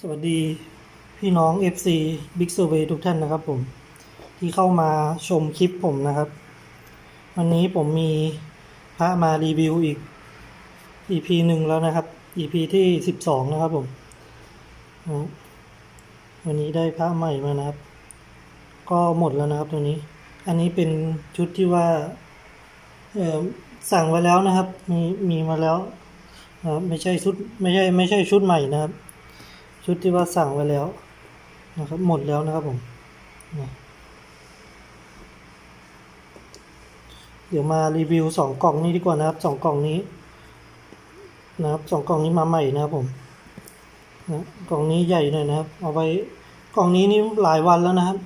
สวัสดีพี่น้อง FC Big Survey ทุกท่านนะครับผม ที่เข้ามาชมคลิปผมนะครับ วันนี้ผมมีพระมารีวิวอีก EP หนึ่งแล้วนะครับ EP ที่สิบสองนะครับผม วันนี้ได้พระใหม่มานะครับ ก็หมดแล้วนะครับตัวนี้ อันนี้เป็นชุดที่ว่าสั่งไว้แล้วนะครับ มีมีมาแล้วไม่ใช่ชุดไม่ใช่ไม่ใช่ชุดใหม่นะครับ ชุดที่ว่าสั่งไว้แล้วนะครับ หมดแล้วนะครับผมนะเดี๋ยวมารีวิวสองกล่องนี้ดีกว่านะครับสองกล่องนี้ นะครับสองกล่องนี้มาใหม่นะครับผมนะกล่องนี้ใหญ่หน่อยนะครับ เอาไว้กล่องนี้นี่หลายวันแล้วนะครับ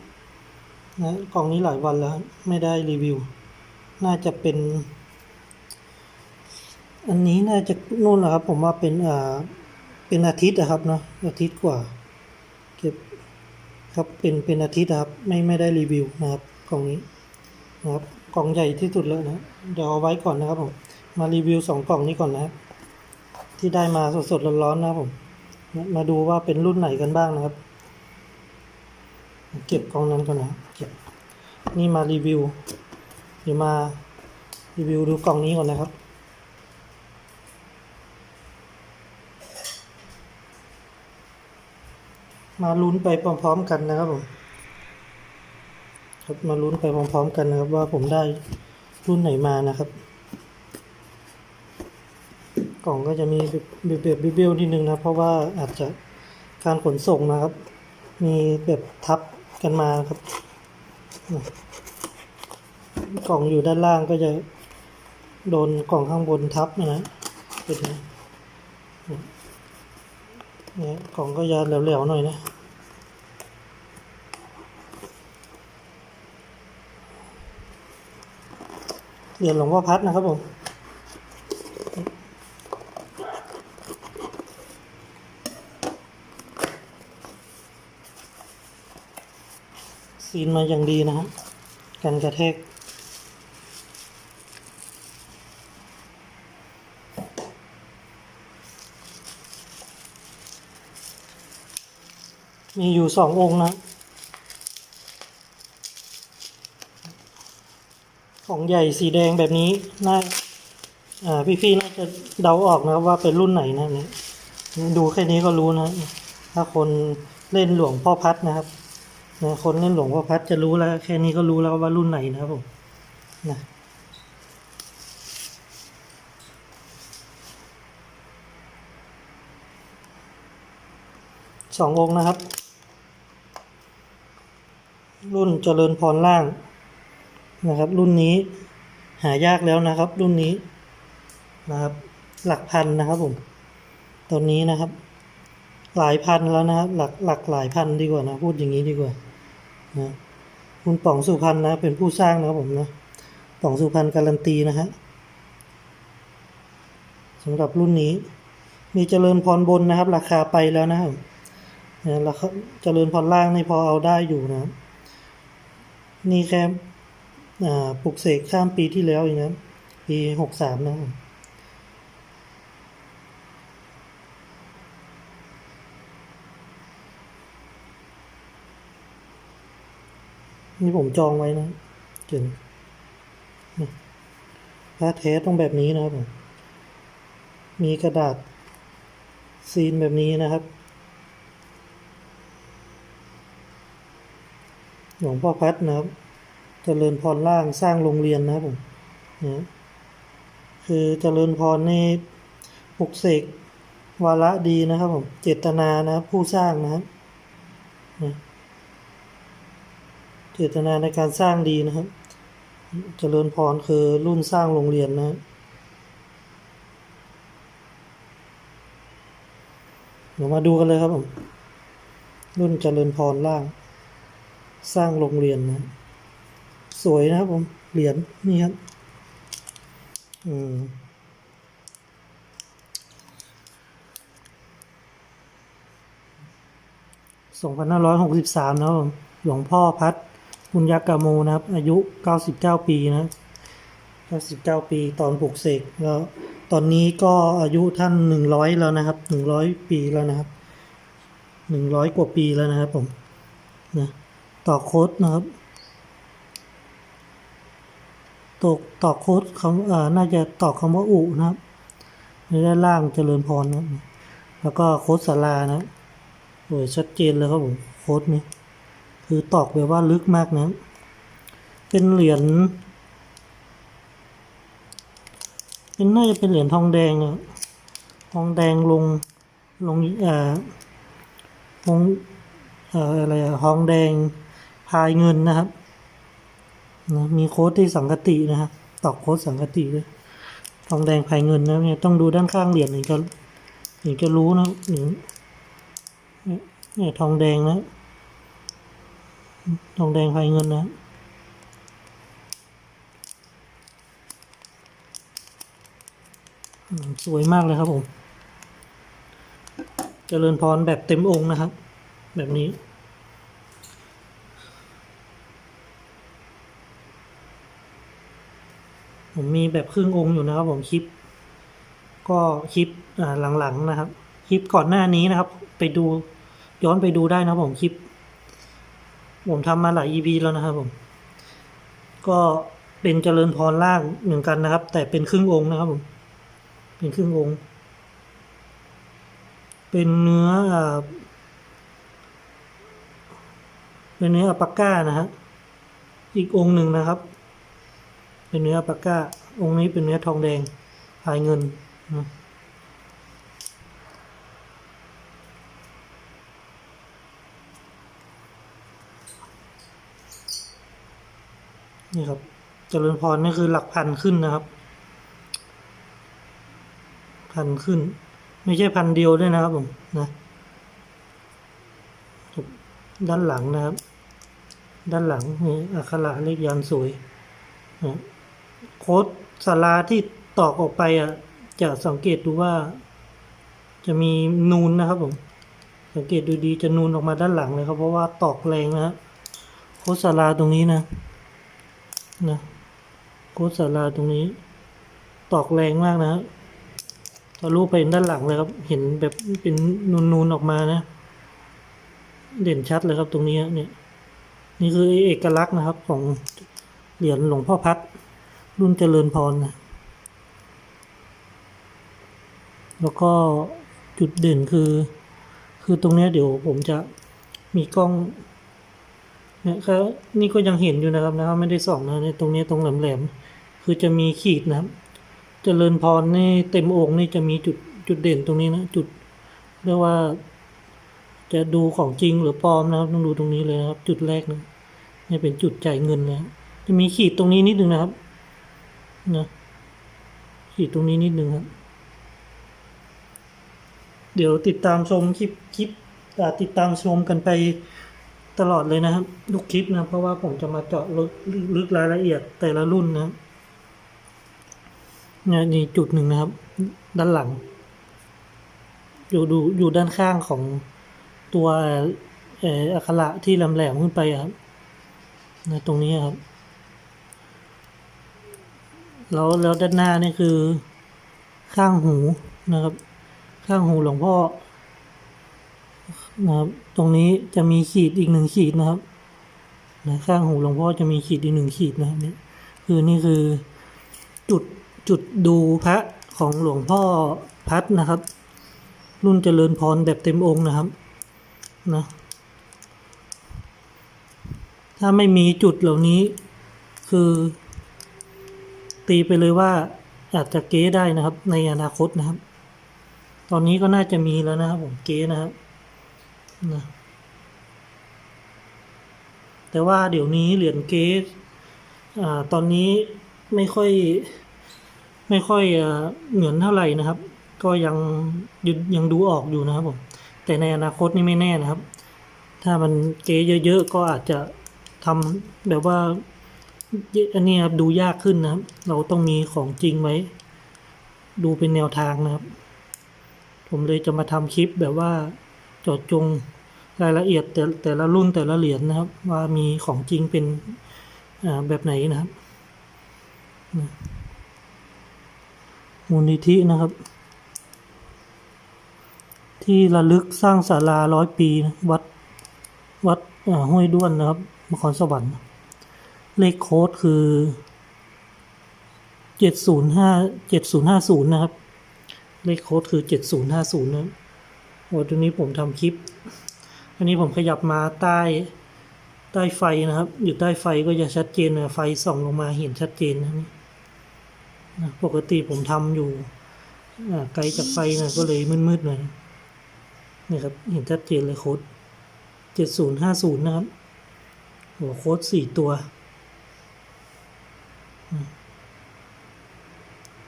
นะกล่องนี้หลายวันแล้ว ไม่ได้รีวิว น่าจะเป็น อันนี้น่าจะนู่นแหละครับ ผมว่าเป็นอ่า เป็นอาทิตย์นะครับเนาะอาทิตย์กว่า เก็บครับเป็นเป็นอาทิตย์นะครับไม่ไม่ได้รีวิวนะครับกล่องนี้นะครับกล่องใหญ่ที่สุดแล้วนะเดี๋ยวเอาไว้ก่อนนะครับผมมารีวิวสองกล่องนี้ก่อนนะครับที่ได้มาสดๆร้อนๆนะครับผมมาดูว่าเป็นรุ่นไหนกันบ้างนะครับ เก็บกล่องนั้นก่อนนะเก็บนี่มารีวิว เดี๋ยวมารีวิวดูกล่องนี้ก่อนนะครับ มาลุ้นไปพร้อม ๆ กันนะครับผมครับมาลุ้นไปพร้อม ๆ กันนะครับ ว่าผมได้รุ่นไหนมานะครับ กล่องก็จะมีแบบแบบบิเบลนิดนึงนะเพราะว่าอาจจะการขนส่งนะครับ มีแบบทับกันมาครับกล่องอยู่ด้านล่างก็จะโดนกล่องข้างบนทับนะฮะเป็น เนี่ยกล่องก็ยาแหลวๆหน่อยนะเหรียญหลวงพ่อพัดนะครับผมซีนมาอย่างดีนะครับกันกระแทก มีอยู่สององค์นะของใหญ่สีแดงแบบนี้น่าอ่พี่ๆน่าจะเดาออกนะครับว่าเป็นรุ่นไหนนะเนี่ยดูแค่นี้ก็รู้นะ ถ้าคนเล่นหลวงพ่อพัดนะครับนะคนเล่นหลวงพ่อพัดจะรู้แล้ว แค่นี้ก็รู้แล้วว่ารุ่นไหนนะครับผมนะสององค์นะครับ รุ่นเจริญพรล่างนะครับ รุ่นนี้หายากแล้วนะครับ รุ่นนี้นะครับ หลักพันนะครับผมตัวนี้นะครับ หลายพันแล้วนะครับ หลักหลักหลายพันดีกว่านะ พูดอย่างนี้ดีกว่านะคุณป๋องสุพรรณนะ เป็นผู้สร้างนะครับผมนะป๋องสุพรรณการันตีนะฮะสำหรับรุ่นนี้ มีเจริญพรบนนะครับ ราคาไปแล้วนะครับนะราคาเจริญพรล่างนี่พอเอาได้อยู่นะครับ นี่แค่ปลุกเสกข้ามปีที่แล้วเองนะปีหกสามนะนี่ผมจองไว้นะเจ๋งนี่พระแท้ต้องแบบนี้นะครับ มีกระดาษซีนแบบนี้นะครับ หลวงพ่อพัดนะครับเจริญพรล่างสร้างโรงเรียนนะครับผมนะคือเจริญพรนี่ปลุกเสกวาระดีนะครับผมเจตนานะครับผู้สร้างนะครับนะเจตนาในการสร้างดีนะครับเจริญพรคือรุ่นสร้างโรงเรียนนะเดี๋ยวมาดูกันเลยครับผมรุ่นเจริญพรล่าง สร้างโรงเรียนนะ สวยนะครับผมเหรียญนี่ครับอืมสองพันห้าร้อยหกสิบสามนะครับผมหลวงพ่อพัดปุญญากาโมนะครับ อายุเก้าสิบเก้าปีนะเก้าสิบเก้าปีตอนปลูกเสกแล้วตอนนี้ก็อายุท่านหนึ่งร้อยแล้วนะครับหนึ่งร้อยปีแล้วนะครับหนึ่งร้อยกว่าปีแล้วนะครับผมนะ ต่อโค้ดนะครับตกต่อโค้ดคำอ่าน่าจะต่อคำว่าอุนะครับในด้านล่างเจริญพรนะแล้วก็โค้ดสารานะโอ้ยชัดเจนเลยครับผมโค้ดนี้คือตอกแบบว่าลึกมากนะ เป็นเหรียญเป็นน่าจะเป็นเหรียญทองแดงอะทองแดงลงลงเอ่อลงเอ่ออะไรอะทองแดง พายเงินนะครับนะมีโค้ดที่สังกตินะครับตอกโค้ดสังกติด้วยทองแดงพายเงินนะเนี่ยต้องดูด้านข้างเหรียญถึงจะถึงจะรู้นะถึงเนี่ยเนี่ยทองแดงนะทองแดงพายเงินนะสวยมากเลยครับผมเจริญพรแบบเต็มองค์นะครับ แบบนี้ ผมมีแบบครึ่งองค์อยู่นะครับ ผมคลิป ก็คลิปหลังๆนะครับ คลิปก่อนหน้านี้นะครับ ไปดูย้อนไปดูได้นะครับผมคลิป ผมทำมาหลาย EP แล้วนะครับ ผม ก็เป็นเจริญพรล่างเหมือนกันนะครับ แต่เป็นครึ่งองค์นะครับ ผม เป็นครึ่งองค์ เป็นเนื้ออเป็นเนื้ออัปปาก้านะฮะอีกองค์หนึ่งนะครับ เป็นเนื้อปาก้า องค์นี้เป็นเนื้อทองแดงพายเงินนี่ครับเจริญพรนี่คือหลักพันขึ้นนะครับ พันขึ้น ไม่ใช่พันเดียวด้วยนะครับผมนะด้านหลังนะครับ ด้านหลังนี่อักขระเลขยันสวยนะ โค้ดสาราที่ตอกออกไปอะจะสังเกตดูว่า จะมีนูนนะครับผม สังเกตดูดีจะนูนออกมาด้านหลังเลยครับ เพราะว่าตอกแรงนะฮะโค้ดสาราตรงนี้นะนะโค้ดสาราตรงนี้ ตอกแรงมากนะทะลุไปด้านหลังเลยครับ เห็นแบบเป็นนูนๆออกมานะ เด่นชัดเลยครับตรงนี้เนี่ย นี่คือเอกลักษณ์นะครับของเหรียญหลวงพ่อพัด รุ่นเจริญพรนะแล้วก็จุดเด่นคือ คือตรงนี้เดี๋ยวผมจะมีกล้องเนี่ยครับนี่ก็ยังเห็นอยู่นะครับนะครับไม่ได้ส่องนะในตรงนี้ตรงแหลมๆคือจะมีขีดนะครับ เจริญพรนี่เต็มองค์นี่จะมีจุดจุดเด่นตรงนี้นะจุดเรียกว่า จะดูของจริงหรือปลอมนะครับต้องดูตรงนี้เลยนะครับ จุดแรกนะนี่เป็นจุดจ่ายเงินนะจะมีขีดตรงนี้นิดนึงนะครับ นะขีดตรงนี้นิดนึงครับ เดี๋ยวติดตามชมคลิปคลิปติดตามชมกันไปตลอดเลยนะครับทุกคลิปนะ เพราะว่าผมจะมาเจาะลึกรายละเอียดแต่ละรุ่นนะเนี่ยนี่จุดหนึ่งนะครับ ด้านหลัง อยู่ดูอยู่ด้านข้างของตัวเอ่ออักขระที่แหลมๆขึ้นไปครับนะตรงนี้ครับ แล้วแล้วด้านหน้านี่คือข้างหูนะครับ ข้างหูหลวงพ่อนะครับตรงนี้จะมีขีดอีกหนึ่งขีดนะครับนะข้างหูหลวงพ่อจะมีขีดอีกหนึ่งขีดนะครับนี่คือนี่คือจุดจุดดูพระของหลวงพ่อพัดนะครับ รุ่นเจริญพรแบบเต็มองค์นะครับนะถ้าไม่มีจุดเหล่านี้คือ ตีไปเลยว่าอาจจะเก๊ได้นะครับ ในอนาคตนะครับ ตอนนี้ก็น่าจะมีแล้วนะครับผมเก๊นะครับนะแต่ว่าเดี๋ยวนี้เหรียญเก๊อ่าตอนนี้ไม่ค่อยไม่ค่อยเอ่อเหมือนเท่าไหร่นะครับ ก็ยังยังยังดูออกอยู่นะครับผมแต่ในอนาคตนี่ไม่แน่นะครับ ถ้ามันเก๊เยอะๆก็อาจจะทำแบบว่า อันนี้ครับดูยากขึ้นนะครับ เราต้องมีของจริงไว้ ดูเป็นแนวทางนะครับ ผมเลยจะมาทำคลิปแบบว่าจาะจงรายละเอียดแต่แต่ละรุ่นแต่ละเหรียญนะครับ ว่ามีของจริงเป็นแบบไหนนะครับมูลนิธินะครับ ที่ระลึกสร้างศาลาร้อยปีนะวัดวัดห้วยด้วนนะครับนครสวรรค์ เลขโค้ดคือเจ็ดศูนย์ห้าเจ็ดศูนย์ห้าศูนย์นะครับ เลขโค้ดคือเจ็ดศูนย์ห้าศูนย์นะโอ้ตัวนี้ผมทำคลิป อันนี้ผมขยับมาใต้ใต้ไฟนะครับ อยู่ใต้ไฟก็จะชัดเจนนะไฟส่องลงมาเห็นชัดเจนนะนี่นะปกติผมทำอยู่ไกลจากไฟนะก็เลยมืดๆหน่อยนี่ครับเห็นชัดเจนเลยโค้ดเจ็ดศูนย์ห้าศูนย์นะครับ หัวโค้ดสี่ตัวอืม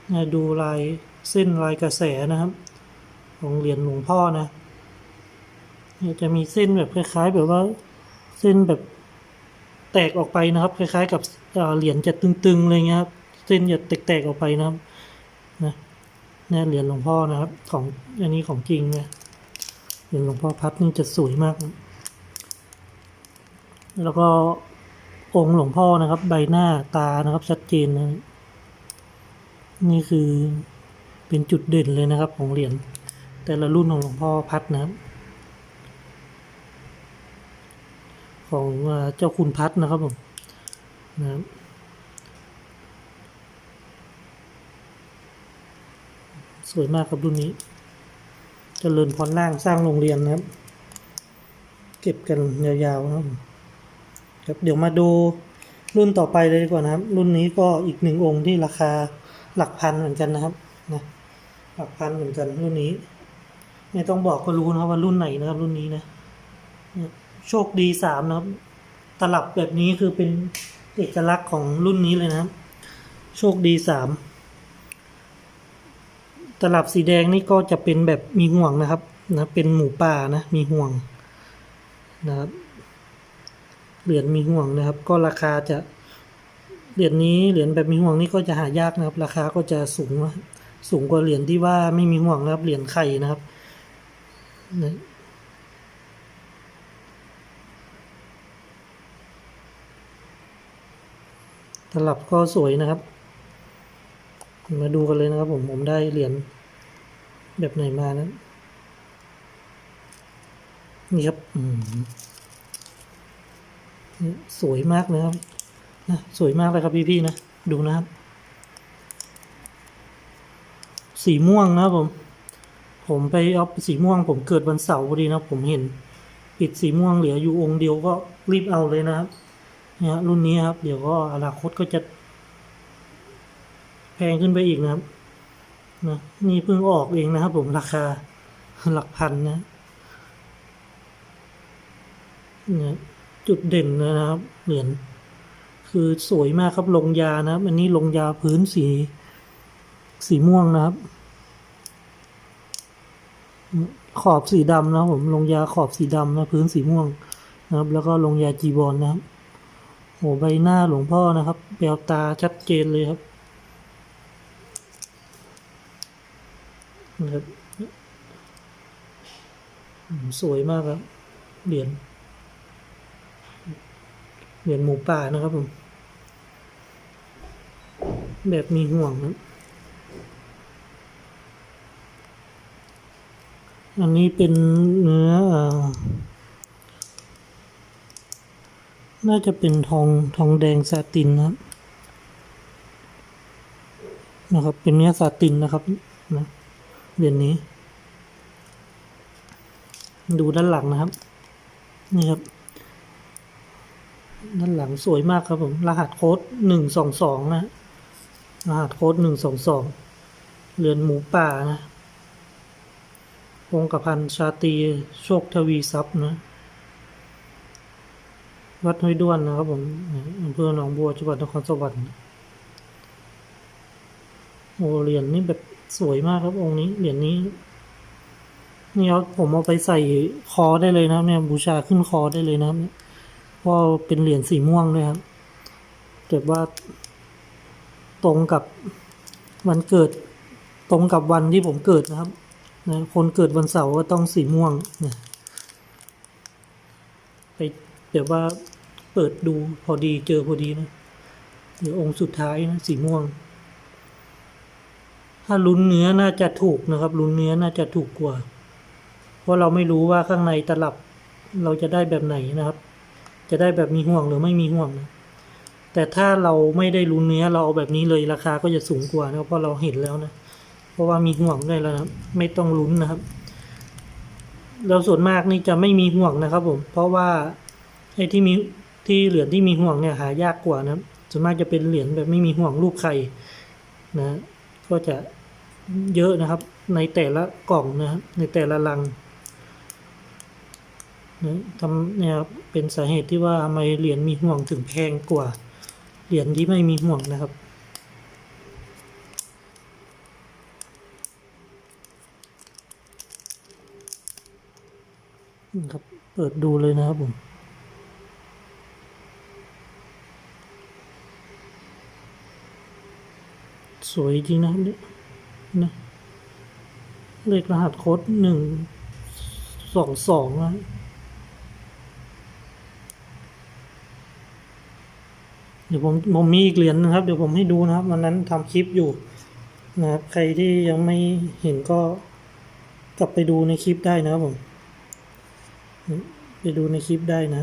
เนี่ย ดูลายเส้นลายกระแสนะครับ ของเหรียญหลวงพ่อนะจะมีเส้นแบบคล้ายๆ แบบว่าเส้นแบบแตกออกไปนะครับ คล้าย ๆ กับเหรียญจะตึงๆอะไรเงี้ยครับ เส้นจะแตกๆออกไปนะครับนะนี่เหรียญหลวงพ่อนะครับ ของอันนี้ของจริงนี่ยเหรียญหลวงพ่อพัดนี่จะสวยมาก แล้วก็องค์หลวงพ่อนะครับ ใบหน้าตานะครับชัดเจนนะ นี่คือเป็นจุดเด่นเลยนะครับของเหรียญแต่ละรุ่นของหลวงพ่อพัดนะครับ ของเจ้าคุณพัดนะครับผมนะครับสวยมากครับรุ่นนี้เจริญพรล่างสร้างโรงเรียนนะครับ เก็บกันยาวๆนะครับครับเดี๋ยวมาดูรุ่นต่อไปเลยดีกว่านะครับ รุ่นนี้ก็อีกหนึ่งองค์ที่ราคา หลักพันเหมือนกันนะครับนะหลักพันเหมือนกันรุ่นนี้ ไม่ต้องบอกก็รู้นะครับว่ารุ่นไหนนะครับ รุ่นนี้นะโชคดีสามนะครับ ตลับแบบนี้คือเป็นเอกลักษณ์ของรุ่นนี้เลยนะครับ โชคดีสามตลับสีแดงนี่ก็จะเป็นแบบมีห่วงนะครับนะเป็นหมูป่านะมีห่วงนะครับเหรียญมีห่วงนะครับ ก็ราคาจะ เหรียญนี้เหรียญแบบมีห่วงนี่ก็จะหายากนะครับ ราคาก็จะสูงสูงกว่าเหรียญที่ว่าไม่มีห่วงนะครับเหรียญไข่นะครับตลับก็สวยนะครับ มาดูกันเลยนะครับ ผมผมได้เหรียญแบบไหนมานะนี่ครับสวยมากนะครับ นะสวยมากเลยครับพี่ๆนะ ดูนะครับ สีม่วงนะผม ผมไปเอาสีม่วง ผมเกิดวันเสาร์พอดีนะผมเห็น ปิดสีม่วงเหลืออยู่องค์เดียวก็รีบเอาเลยนะครับเนี่ยรุ่นนี้ครับ เดี๋ยวก็อนาคตก็จะ แพงขึ้นไปอีกนะครับนะนี่เพิ่งออกเองนะครับผมราคาหลักพันนะเนี่ยจุดเด่นนะครับเหรียญ คือสวยมากครับลงยานะครับ อันนี้ลงยาพื้นสี สีม่วงนะครับ ขอบสีดำนะผมลงยาขอบสีดำนะพื้นสีม่วงนะครับ แล้วก็ลงยาจีบอลนะครับโหใบหน้าหลวงพ่อนะครับแววตาชัดเจนเลยครับนะครับสวยมากครับเหรียญเหรียญหมูป่านะครับผม แบบมีห่วงอันนี้เป็นเนื้อน่าจะเป็นทองทองแดงซาตินนะครับนะครับ เป็นเนื้อซาตินนะครับนะเหรียญนี้ ดูด้านหลังนะครับ นี่ครับ ด้านหลังสวยมากครับผม รหัสโค้ดหนึ่งสองสองนะ รหัสโค้ดหนึ่งสองสองเหรียญหมูป่านะองค์กพันชาตีโชคทวีทรัพย์นะ วัดห้วยด้วนนะครับผมอำเภอหนองบัวจังหวัดนครสวรรค์โอ้เหรียญนี่แบบสวยมากครับองค์นี้เหรียญนี้นี่ครับผมเอาไปใส่คอได้เลยนะครับ เนี่ยบูชาขึ้นคอได้เลยนะครับเนี่ยเพราะเป็นเหรียญสีม่วงด้วยครับแต่ว่า ตรงกับวันเกิดตรงกับวันที่ผมเกิดนะครับนะคนเกิดวันเสาร์ก็ต้องสีม่วงนะไปเดี๋ยวว่าเปิดดูพอดีเจอพอดีนะเดี๋ยวองค์สุดท้ายนะสีม่วง ถ้าลุ้นเนื้อน่าจะถูกนะครับลุ้นเนื้อน่าจะถูกกว่า เพราะเราไม่รู้ว่าข้างในตลับเราจะได้แบบไหนนะครับ จะได้แบบมีห่วงหรือไม่มีห่วงนะ แต่ถ้าเราไม่ได้รู้เนื้อเราเอาแบบนี้เลยราคาก็จะสูงกว่านะเพราะเราเห็นแล้วนะ เพราะว่ามีห่วงด้วยแล้วนะไม่ต้องลุ้นนะครับ เราส่วนมากนี่จะไม่มีห่วงนะครับผมเพราะว่าไอ้ที่มีที่เหรียญที่มีห่วงเนี่ยหายากกว่านะส่วนมากจะเป็นเหรียญแบบไม่มีห่วงรูปไข่นะ ก็จะเยอะนะครับ ในแต่ละกล่องนะครับในแต่ละลังนะทำเนี่ยครับเป็นสาเหตุที่ว่าทำไมเหรียญมีห่วงถึงแพงกว่า เหรียญที่ไม่มีห่วงนะครับนี่ครับ เปิดดูเลยนะครับผมสวยจริงนะครับเนี่ยนะ เลขรหัสโค้ดหนึ่งสองสองนะ เดี๋ยวผมผมมีอีกเหรียญนะครับ เดี๋ยวผมให้ดูนะครับ วันนั้นทำคลิปอยู่นะครับ ใครที่ยังไม่เห็นก็กลับไปดูในคลิปได้นะครับผม ไปดูในคลิปได้นะ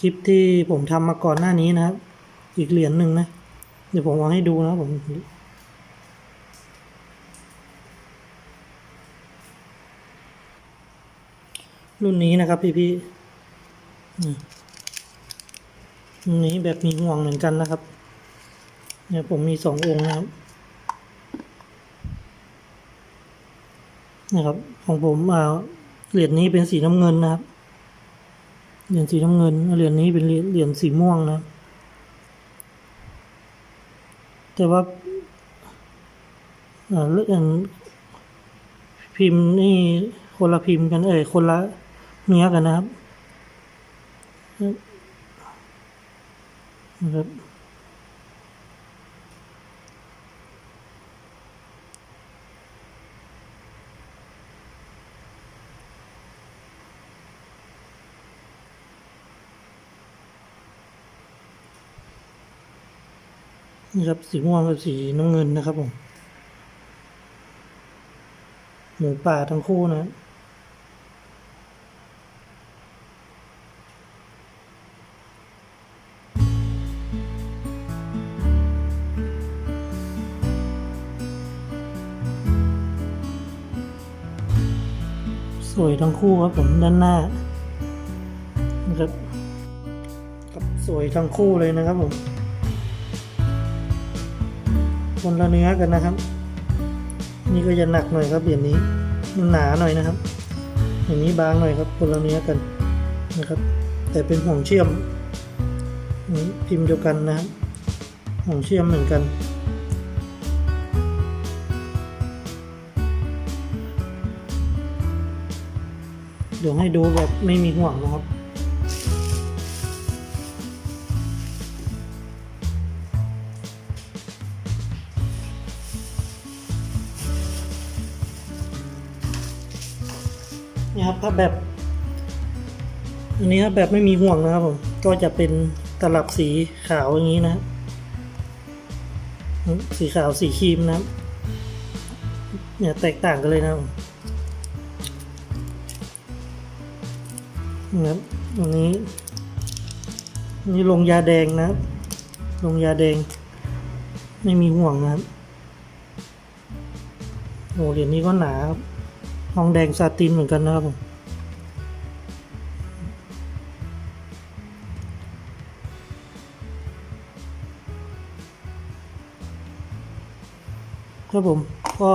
คลิปที่ผมทำมาก่อนหน้านี้นะครับ อีกเหรียญหนึ่งนะ เดี๋ยวผมเอาให้ดูนะครับผมรุ่นนี้นะครับพี่พี่ นี่แบบมีห่วงเหมือนกันนะครับ เนี่ยผมมีสององค์นะครับนะครับ ของผมอ่าเหรียญนี้เป็นสีน้ำเงินนะครับ เหรียญสีน้ำเงิน เหรียญนี้เป็นเหรียญเหรียญสีม่วงนะ แต่ว่าอ่าเรื่องพิมพ์นี่คนละพิมพ์กัน เอ่ยคนละเนื้อกันนะครับ นะครับนี่ครับสีม่วงกับสีน้ำเงินนะครับผมหมูป่าทั้งคู่นะ สวยทั้งคู่ครับผมด้านหน้านะครับครับสวยทั้งคู่เลยนะครับผมคนละเนื้อกันนะครับ นี่ก็จะหนักหน่อยครับเหรียญนี้มันหนาหน่อยนะครับ อย่างนี้บางหน่อยครับคนละเนื้อกันนะครับ แต่เป็นห่วงเชื่อมพิมพ์เดียวกันนะครับห่วงเชื่อมเหมือนกัน ดี๋ยวให้ดูแบบไม่มีห่วงนะครับ นี่ครับถ้าแบบ อันนี้ครับแบบไม่มีห่วงนะครับผม ก็จะเป็นตลับสีขาวอย่างนี้นะ สีขาวสีครีมนะเนี่ยแตกต่างกันเลยนะครับ นะครับอันนี้นนี้ลงยาแดงนะลงยาแดง ไม่มีห่วงนะครับโอ้เหรียญนี้ก็หนาครับทองแดงซาตินเหมือนกันนะครับผมครับผมก็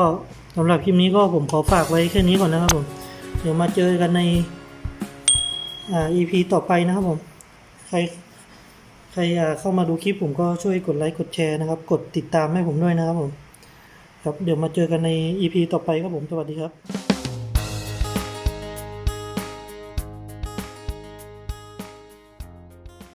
สำหรับคลิปนี้ก็ผมขอฝากไว้แค่นี้ก่อนนะครับผม เดี๋ยวมาเจอกันใน EP ต่อไปนะครับผม ใครใครอ่าเข้ามาดูคลิปผมก็ช่วยกดไลค์กดแชร์นะครับ กดติดตามให้ผมด้วยนะครับผม ครับเดี๋ยวมาเจอกันใน EP ต่อไปครับผม สวัสดีครับ